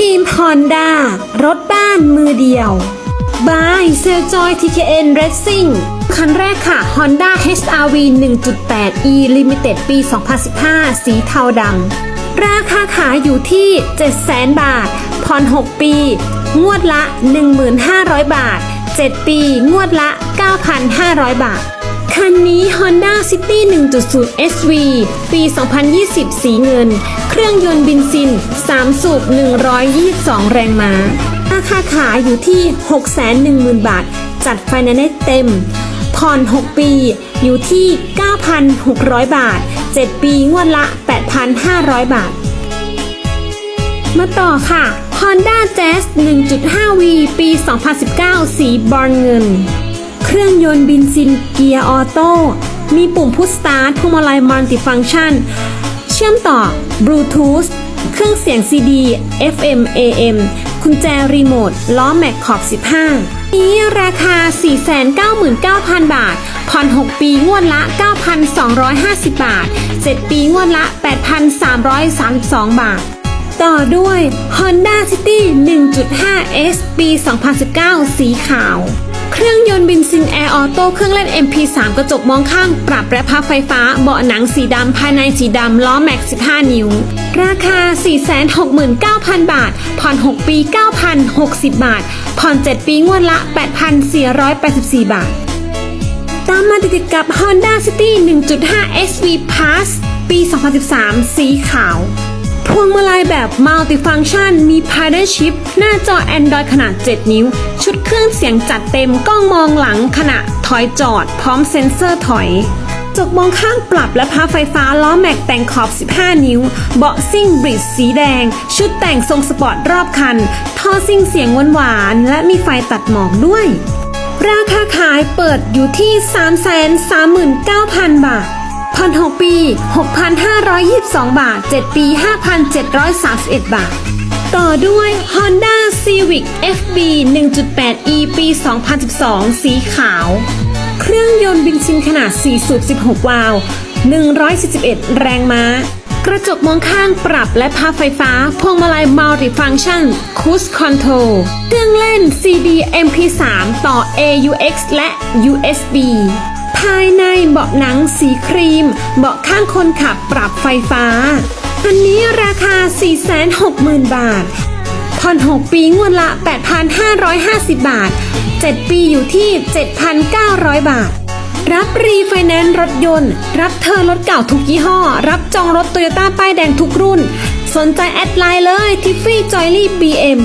ทีม Honda รถบ้านมือเดียว by s e l j o y TKN Racing คันแรกค่ะ Honda HRV 1.8 E Limited ปี 2015 สีเทาดำ ราคาขายอยู่ที่ 700,000 บาท ผ่อน 6 ปี งวดละ 1,500 บาท 7 ปี งวดละ 9,500 บาท คันนี้ Honda City 1.0 SV ปี 2020 สีเงิน เครื่องยนต์บินซิน 3 สูบ 122 แรงม้า ราคาขายอยู่ที่ 610,000 บาท จัดไฟแนนซ์เต็ม ผ่อน 6 ปี อยู่ที่ 9,600 บาท 7 ปีงวดละ 8,500 บาท มาต่อค่ะ Honda Jazz 1.5V ปี 2019 สีบอนเงิน เครื่องยนต์บินซินเกียร์ออโต้มีปุ่มพุชสตาร์ทพวงมาลัยมัลติฟัง c t ชัน เชื่อมต่อบลูทูธเครื่องเสียง CD FM AM กุญแจรีโมทล้อแม็กขอบ 15 นี้ราคา 499,000 บาท ผ่อน 6 ปีงวดละ 9,250 บาท 7 ปีงวดละ 8,332 บาท ต่อด้วย Honda City 1.5 S ปี 2019 สีขาว เครื่องยนต์บินซินแอร์ออโต้เครื่องเล่น MP3 กระจกมองข้าง ปรับและพับไฟฟ้า เบาะหนังสีดำภายในสีดำล้อแม็ก 15 นิ้ว ราคา 469,000 บาท ผ่อน 6 ปี 9,060 บาท ผ่อน 7 ปีงวดละ 8,484 บาท ตามมาติดกับ Honda City 1.5 SV Plus ปี 2013 สีขาวพวงมาลัยแบบ Multifunction มี Paddle Shift หน้าจอ Android ขนาด 7 นิ้ว ชุดเครื่องเสียงจัดเต็มกล้องมองหลังขณะถอยจอดพร้อมเซ็นเซอร์ถอยจกมองข้างปรับและพับไฟฟ้าล้อแม็กแต่งขอบ 15 นิ้ว เบาะซิ่งบริดสีแดง ชุดแต่งทรงสปอร์ตรอบคัน ท่อซิ่งเสียงหวานๆและมีไฟตัดหมอกด้วย ราคาขายเปิดอยู่ที่ 339,000 บาทผ่อน6ปี 6,522 บาท 7 ปี 5,731 บาท ต่อด้วย Honda Civic FB 1.8e ปี 2012 สีขาว เครื่องยนต์บินซินขนาด 4 สูบ 16 วาล์ว141 แรงม้า กระจกมองข้างปรับและพับไฟฟ้า พวงมาลัย Multifunction Cruise Control เครื่องเล่น CD MP3 ต่อ AUX และ USB ภายในเบาะหนังสีครีม เบาะข้างคนขับปรับไฟฟ้า อันนี้ราคา 460,000 บาท ผ่อน 6 ปีงวดละ 8,550 บาท 7 ปีอยู่ที่ 7,900 บาท รับรีไฟแนนซ์รถยนต์ รับเธอรถเก่าทุกยี่ห้อ รับจองรถโตโยต้าป้ายแดงทุกรุ่น สนใจแอดไลน์เลยทิฟฟี่จอยลี่บีเอ็ม